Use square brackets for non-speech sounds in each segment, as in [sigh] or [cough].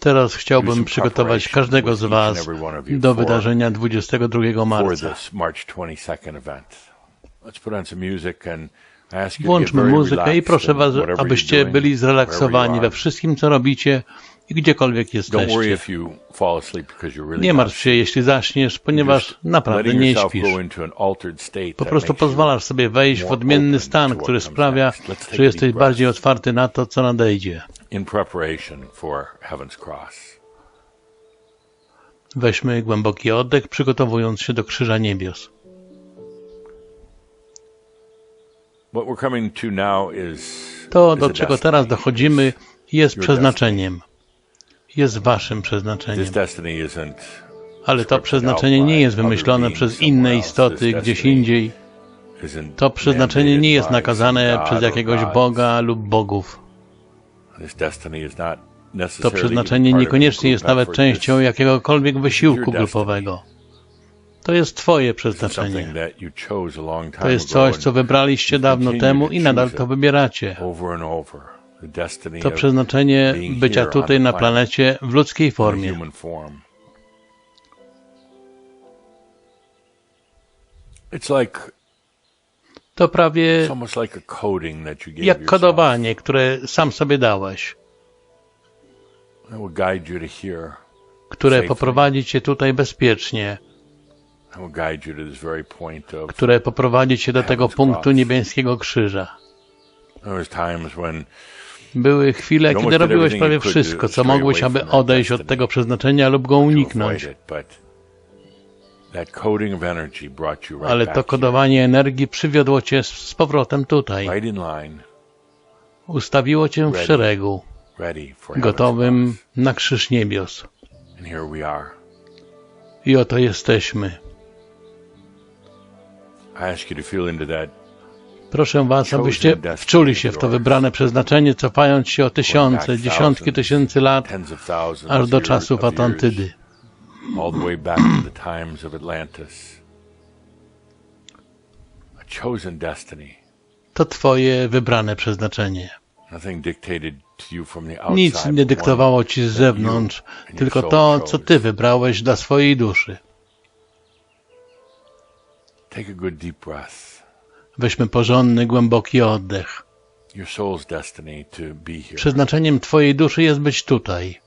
Teraz chciałbym przygotować każdego z Was do wydarzenia 22 for marca. this March 22nd event. Let's put on some music and I ask you to get Włączmy muzykę i proszę Was, abyście byli zrelaksowani we wszystkim, co robicie i gdziekolwiek jesteście. Nie martw się, jeśli zaśniesz, ponieważ naprawdę nie śpisz. Po prostu pozwalasz sobie wejść w odmienny stan, który sprawia, że jesteś bardziej otwarty na to, co nadejdzie. In preparation for Heaven's Cross. Weźmy głęboki oddech, przygotowując się do Krzyża Niebios. What we're coming to now is To, is do czego teraz dochodzimy, jest przeznaczeniem. Jest waszym przeznaczeniem. Ale to przeznaczenie nie jest wymyślone przez inne istoty gdzieś indziej. To przeznaczenie nie jest nakazane przez jakiegoś. Boga lub bogów. To przeznaczenie niekoniecznie jest nawet częścią jakiegokolwiek wysiłku grupowego. To jest Twoje przeznaczenie. To jest coś, co wybraliście dawno temu i nadal to wybieracie. To przeznaczenie bycia tutaj na planecie w ludzkiej formie. It's like To prawie it's almost like a coding that you gave jak kodowanie, które sam sobie dałeś, to które poprowadzi cię tutaj bezpiecznie, to które poprowadzi cię do tego punktu niebieskiego krzyża. Były chwile, kiedy robiłeś prawie wszystko, to co mogłeś, aby odejść od tego przeznaczenia lub go to uniknąć. Ale to kodowanie energii przywiodło cię z powrotem tutaj. right in line, Ustawiło cię w szeregu, ready for Heaven's gotowym na krzyż niebios. And here we are. I oto jesteśmy. I ask you to feel into that Proszę Was, abyście wczuli się w to wybrane przeznaczenie, cofając się o tysiące, dziesiątki tysięcy lat, aż do czasów Atlantydy. All the way back to the times of Atlantis. A chosen destiny. To Twoje wybrane przeznaczenie. Nothing dictated to you from the outside. Nic nie dyktowało Ci z zewnątrz, tylko to, co Ty wybrałeś dla swojej duszy. Weźmy porządny, głęboki oddech. Your soul's destiny to be here. Przeznaczeniem Twojej duszy jest być tutaj.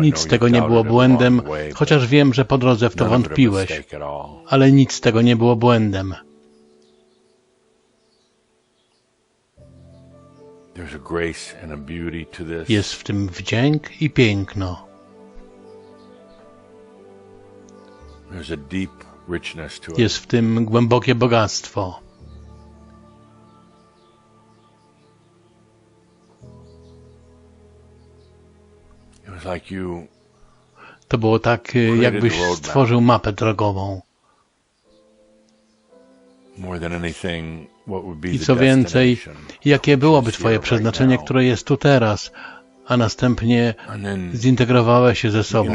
Nic z tego nie było błędem, chociaż wiem, że po drodze w to wątpiłeś, ale nic z tego nie było błędem. Jest w tym wdzięk i piękno. Jest w tym głębokie bogactwo. To było tak, y, jakbyś stworzył mapę drogową. I co więcej, jakie byłoby Twoje przeznaczenie, które jest tu teraz, a następnie zintegrowałeś się ze sobą.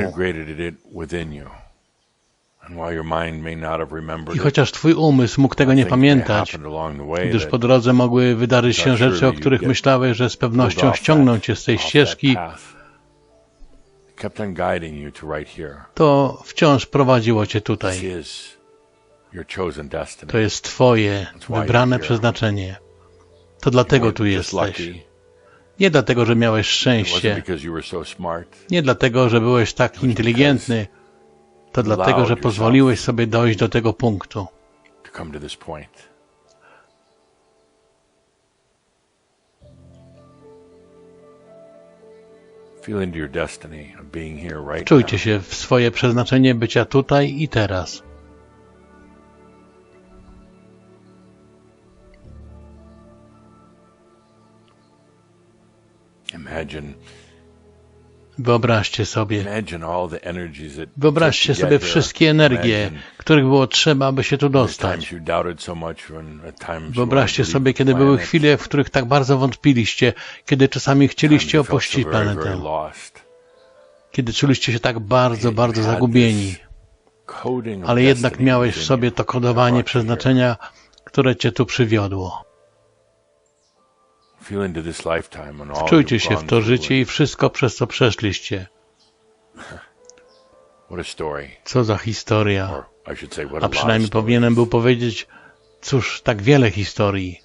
I chociaż Twój umysł mógł tego nie pamiętać, gdyż po drodze mogły wydarzyć się rzeczy, o których myślałeś, że z pewnością ściągną Cię z tej ścieżki, to right here. to wciąż prowadziło Cię This tutaj. is your chosen destiny. To jest Twoje wybrane przeznaczenie. To dlatego tu jesteś. Nie dlatego, że miałeś szczęście, nie dlatego, że byłeś tak inteligentny, to dlatego, że pozwoliłeś sobie dojść do tego punktu. Czujcie się w swoje przeznaczenie bycia tutaj i teraz. Imagine, Wyobraźcie sobie, wyobraźcie sobie wszystkie energie, których było trzeba, aby się tu dostać. Wyobraźcie sobie, kiedy były chwile, w których tak bardzo wątpiliście, kiedy czasami chcieliście opuścić planetę, kiedy czuliście się tak bardzo, bardzo zagubieni. ale jednak miałeś w sobie to kodowanie przeznaczenia, które cię tu przywiodło. Wczujcie się w to życie i wszystko, przez co przeszliście. [laughs] Co za historia. A przynajmniej powinienem był powiedzieć, cóż, tak wiele historii.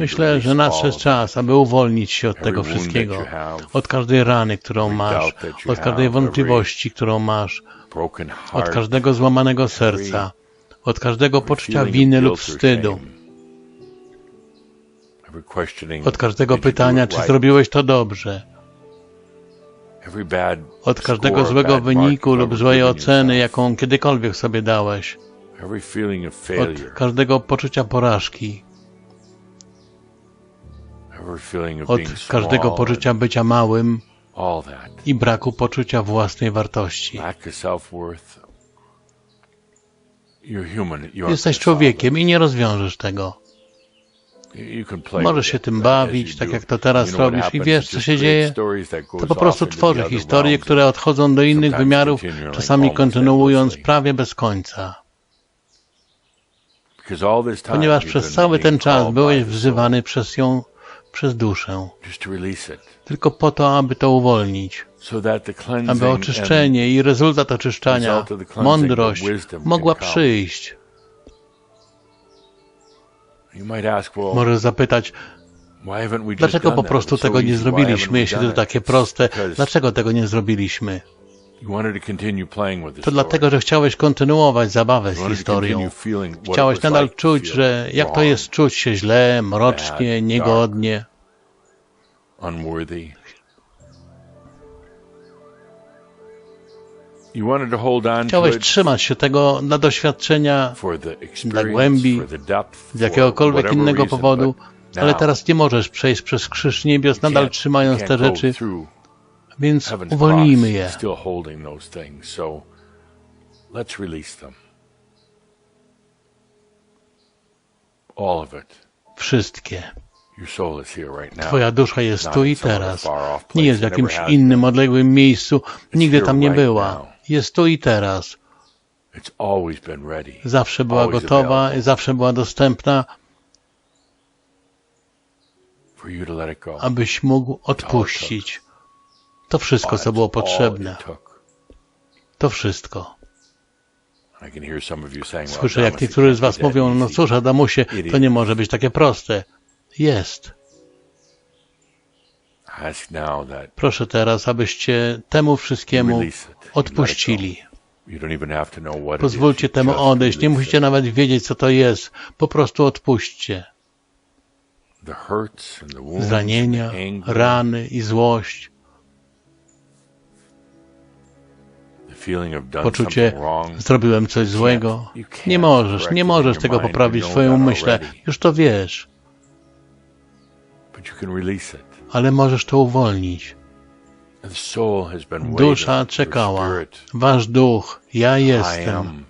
Myślę, że nadszedł czas, aby uwolnić się od tego wszystkiego. Od każdej rany, którą masz, od każdej wątpliwości, którą masz, od każdego złamanego serca, od każdego poczucia winy lub wstydu, od każdego pytania, czy zrobiłeś to dobrze, od każdego złego wyniku lub złej oceny, jaką kiedykolwiek sobie dałeś, od każdego poczucia porażki, od każdego poczucia bycia małym i braku poczucia własnej wartości. Jesteś człowiekiem i nie rozwiążesz tego. Możesz się tym bawić, tak jak to teraz robisz i wiesz, co się dzieje? To po prostu tworzy historie, które odchodzą do innych wymiarów, czasami kontynuując prawie bez końca. Ponieważ przez cały ten czas byłeś wzywany przez ją, przez duszę, tylko po to, aby to uwolnić, aby oczyszczenie i rezultat oczyszczania, mądrość mogła przyjść. Możesz zapytać, dlaczego po prostu tego nie zrobiliśmy, jeśli to takie proste? Dlaczego tego nie zrobiliśmy? To dlatego, że chciałeś kontynuować zabawę z historią. Chciałeś nadal czuć, że jak to jest czuć się źle, mrocznie, niegodnie. Chciałeś trzymać się tego dla doświadczenia dla głębi, z jakiegokolwiek innego powodu, ale teraz nie możesz przejść przez krzyż niebios, nadal trzymając te rzeczy, więc uwolnijmy je. Wszystkie. Twoja dusza jest tu i teraz. Nie jest w jakimś innym, odległym miejscu. Nigdy tam nie była. Jest tu i teraz. Zawsze była gotowa zawsze była dostępna, abyś mógł odpuścić. To wszystko, co było potrzebne. To wszystko. Słyszę, jak niektórzy z was mówią, no cóż, Adamusie, to nie może być takie proste. Jest. Proszę teraz, abyście temu wszystkiemu odpuścili. Pozwólcie temu odejść. Nie musicie nawet wiedzieć, co to jest. Po prostu odpuśćcie. Zranienia, rany i złość, poczucie, zrobiłem coś złego. Nie możesz, nie możesz tego poprawić w swoim umyśle. Już to wiesz, ale możesz to uwolnić. Dusza czekała. Wasz duch, ja jestem.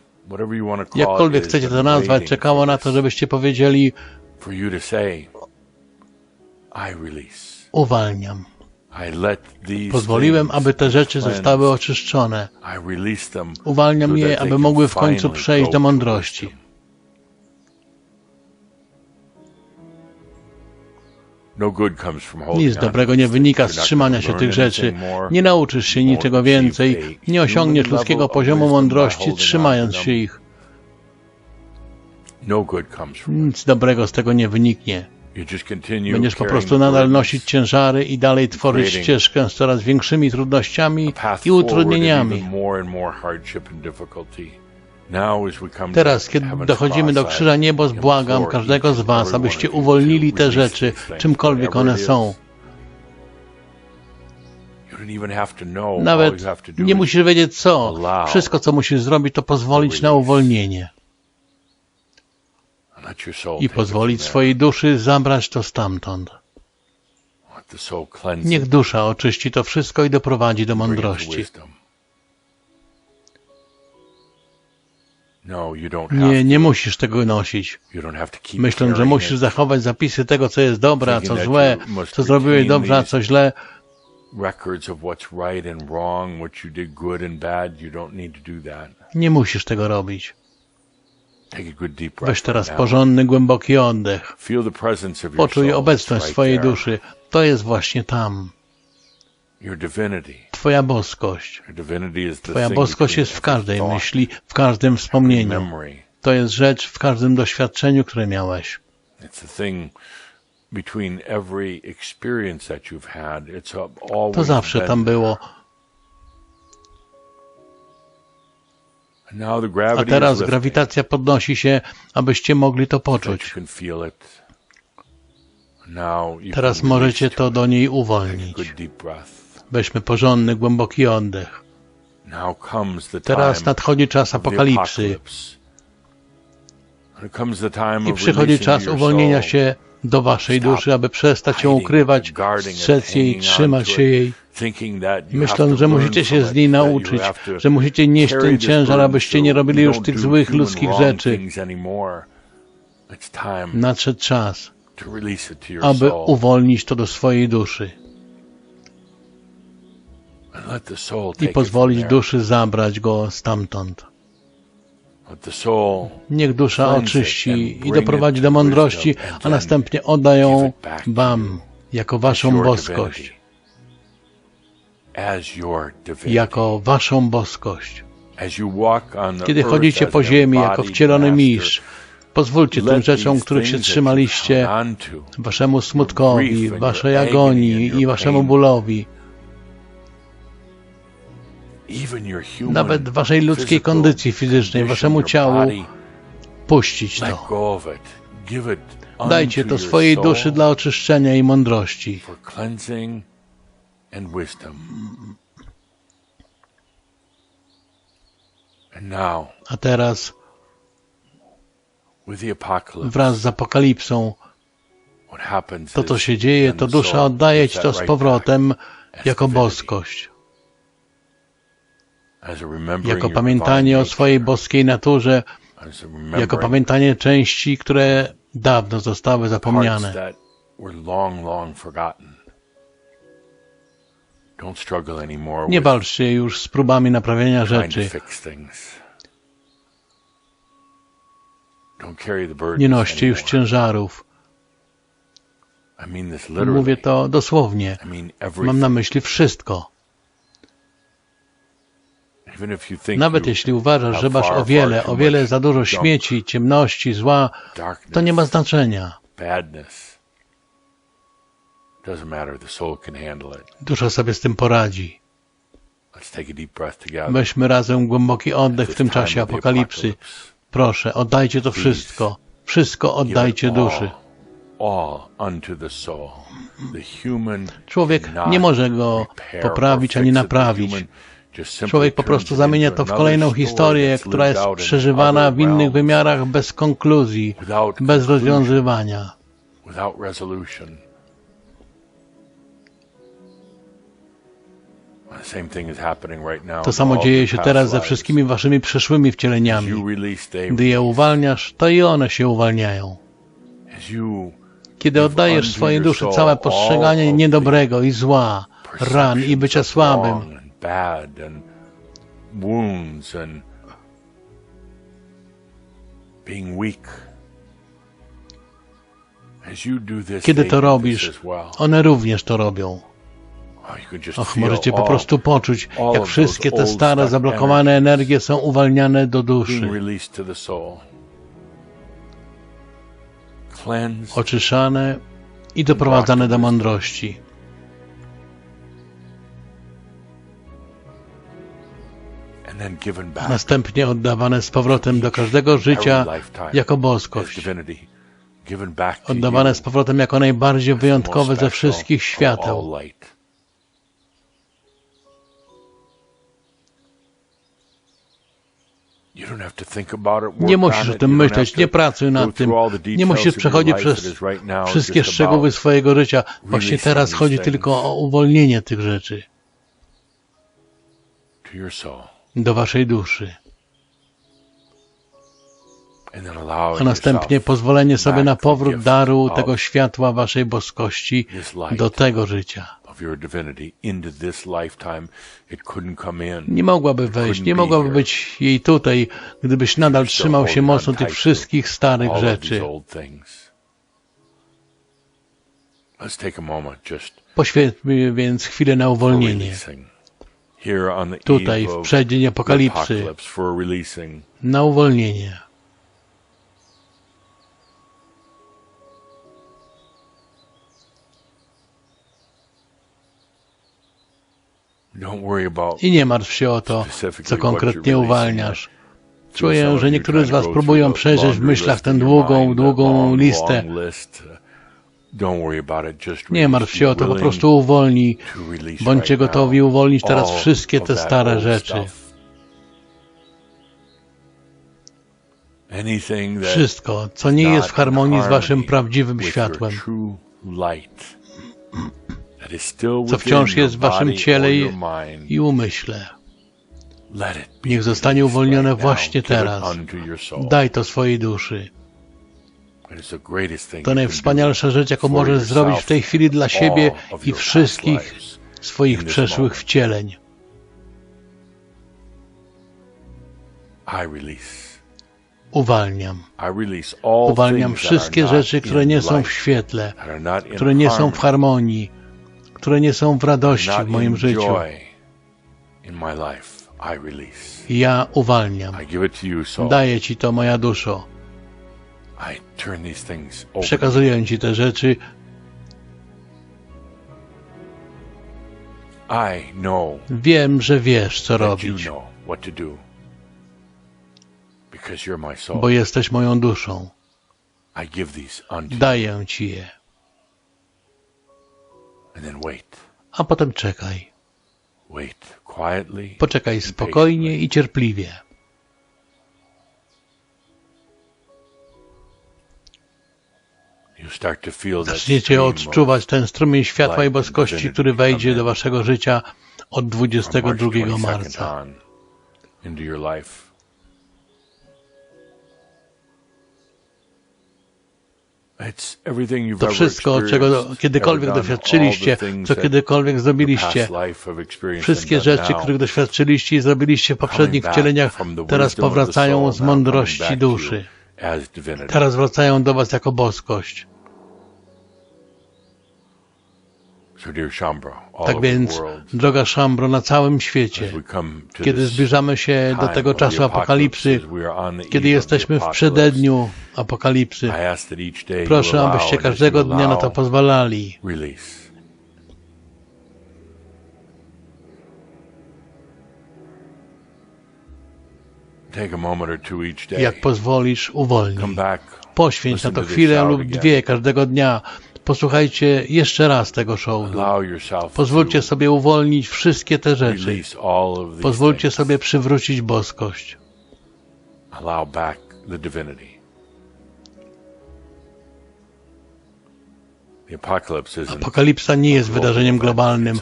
Jakkolwiek chcecie to nazwać, for na to, żebyście powiedzieli, uwalniam. Pozwoliłem, aby te rzeczy zostały oczyszczone. Uwalniam je, aby mogły w końcu przejść do mądrości. No Nic dobrego nie wynika z trzymania się tych rzeczy. Nie nauczysz się niczego więcej, nie osiągniesz ludzkiego poziomu mądrości, trzymając się ich. No. Nic dobrego z tego nie wyniknie. Będziesz po prostu nadal nosić ciężary i dalej tworzyć ścieżkę z coraz większymi trudnościami i utrudnieniami. Teraz, kiedy dochodzimy do krzyża I niebos, błagam każdego z was, abyście uwolnili te rzeczy, czymkolwiek one są. Nawet nie is musisz wiedzieć co. Wszystko, co musisz zrobić, to pozwolić na uwolnienie i pozwolić swojej duszy zabrać to stamtąd. Niech dusza oczyści to wszystko i doprowadzi do mądrości. Nie, nie musisz tego nosić. Myśląc, że musisz zachować zapisy tego, co jest dobre, a co złe, co zrobiłeś dobrze, a co źle. Nie musisz tego robić. Weź teraz porządny, głęboki oddech. Poczuj obecność swojej duszy. To jest właśnie tam. Twoja boskość. Twoja boskość jest w każdej myśli, w każdym wspomnieniu. To jest rzecz w każdym doświadczeniu, które miałeś. To zawsze tam było. A teraz grawitacja podnosi się, abyście mogli to poczuć. Teraz możecie to do niej uwolnić. Weźmy porządny, głęboki oddech. Teraz nadchodzi czas apokalipsy. i przychodzi czas uwolnienia się do waszej duszy, aby przestać ją ukrywać, strzec jej, trzymać się jej, myśląc, że musicie się z niej nauczyć, że musicie nieść ten ciężar, abyście nie robili już tych złych ludzkich rzeczy. Nadszedł czas, aby uwolnić to do swojej duszy i pozwolić duszy zabrać go stamtąd. Niech dusza oczyści i doprowadzi do mądrości, a następnie odda ją wam jako as waszą boskość, jako waszą boskość. Kiedy chodzicie po ziemi jako wcielony mistrz, pozwólcie tym rzeczom, których się trzymaliście, waszemu smutkowi, waszej agonii i waszemu bólowi, nawet waszej ludzkiej kondycji fizycznej, waszemu ciału, puścić to. Dajcie to swojej duszy dla oczyszczenia i mądrości. A teraz wraz z apokalipsą, to co się dzieje, to dusza oddaje ci to z powrotem jako boskość, jako pamiętanie o swojej boskiej naturze, jako pamiętanie części, które dawno zostały zapomniane. Nie with walczcie już z próbami naprawienia rzeczy. Nie noście już ciężarów. Mówię to dosłownie. Mam na myśli wszystko. Nawet jeśli uważasz, że masz o wiele, o wiele za dużo śmieci, ciemności, zła, to nie ma znaczenia. Dusza sobie z tym poradzi. Weźmy razem głęboki oddech w tym czasie apokalipsy. Proszę, oddajcie to wszystko. Wszystko oddajcie duszy. Człowiek nie może go poprawić ani naprawić. Człowiek po prostu zamienia to w kolejną historię, która jest przeżywana w innych wymiarach bez konkluzji, bez rozwiązywania. To samo dzieje się teraz ze wszystkimi waszymi przeszłymi wcieleniami. Gdy je uwalniasz, to i one się uwalniają. Kiedy oddajesz swojej duszy całe postrzeganie niedobrego i zła, ran i bycia słabym, bad and wounds and being weak. As you do this, kiedy to robisz, one również to robią. Oh, Och, możecie po prostu poczuć, jak wszystkie te stare, zablokowane energie są uwalniane do duszy, oczyszczane i doprowadzane do mądrości. Następnie oddawane z powrotem do każdego życia jako boskość. Oddawane z powrotem jako najbardziej wyjątkowe ze wszystkich świateł. Nie musisz o tym myśleć, nie pracuj nad tym, nie musisz przechodzić przez wszystkie szczegóły swojego życia. Właśnie teraz chodzi tylko o uwolnienie tych rzeczy. Do waszej duszy, a następnie pozwolenie sobie na powrót daru tego światła waszej boskości do tego życia. Nie mogłaby wejść, nie mogłaby być jej tutaj, gdybyś nadal trzymał się mocno tych wszystkich starych rzeczy. Poświęćmy więc chwilę na uwolnienie. Tutaj, w przeddzień apokalipsy, na uwolnienie. I nie martw się o to, co konkretnie uwalniasz. Czuję, że niektórzy z Was próbują przejrzeć w myślach tę długą, długą listę. Nie martw się o to, po prostu uwolnij. Bądźcie gotowi uwolnić teraz wszystkie te stare rzeczy. Wszystko, co nie jest w harmonii z Waszym prawdziwym światłem, co wciąż jest w Waszym ciele i- umyśle. Niech zostanie uwolnione właśnie teraz. Daj to swojej duszy. To najwspanialsza rzecz, jaką możesz zrobić w tej chwili dla siebie i wszystkich swoich przeszłych wcieleń. Uwalniam. Uwalniam wszystkie rzeczy, które nie są w świetle, które nie są w harmonii, które nie są w radości w moim życiu. Ja uwalniam. Daję Ci to, moja duszo. Przekazuję Ci te rzeczy. Wiem, że wiesz, co robić, bo jesteś moją duszą. Daję Ci je. A potem czekaj. Poczekaj spokojnie i cierpliwie. Zaczniecie odczuwać ten strumień światła i boskości, który wejdzie do waszego życia od 22 marca. To wszystko, czego kiedykolwiek doświadczyliście, co kiedykolwiek zrobiliście, wszystkie rzeczy, których doświadczyliście i zrobiliście w poprzednich wcieleniach, teraz powracają z mądrości duszy. Teraz wracają do Was jako boskość. Tak więc, droga Szambro, na całym świecie, kiedy zbliżamy się do tego czasu apokalipsy, kiedy jesteśmy w przededniu apokalipsy, proszę, abyście każdego dnia na to pozwalali. Jak pozwolisz, uwolnij. Poświęć na to chwilę lub dwie każdego dnia. Posłuchajcie jeszcze raz tego show. Pozwólcie sobie uwolnić wszystkie te rzeczy. Pozwólcie sobie przywrócić boskość. Apokalipsa nie jest wydarzeniem globalnym,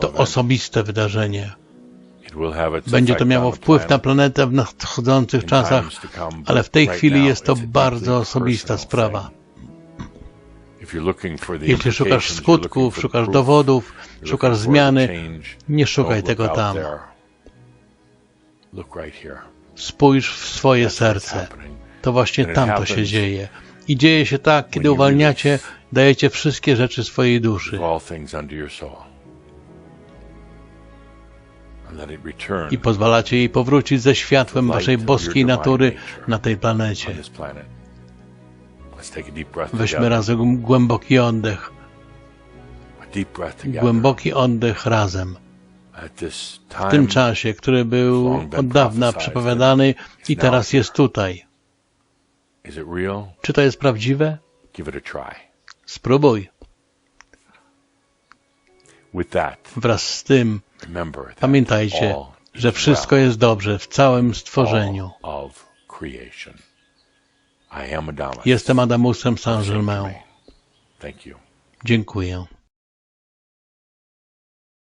to osobiste wydarzenie. Będzie to miało wpływ na planetę w nadchodzących czasach, ale w tej chwili jest to bardzo osobista sprawa. Jeśli szukasz skutków, szukasz dowodów, szukasz zmiany, nie szukaj tego tam. Spójrz w swoje serce. To właśnie tam to się dzieje. I dzieje się tak, kiedy uwalniacie, dajecie wszystkie rzeczy swojej duszy. I pozwalacie jej powrócić ze światłem waszej boskiej natury na tej planecie. Weźmy razem głęboki oddech. Głęboki oddech razem. W tym czasie, który był od dawna przepowiadany i teraz jest tutaj. Czy to jest prawdziwe? Spróbuj. Wraz z tym pamiętajcie, że wszystko jest dobrze w całym stworzeniu. Jestem Adamusem Saint-Germain. Dziękuję.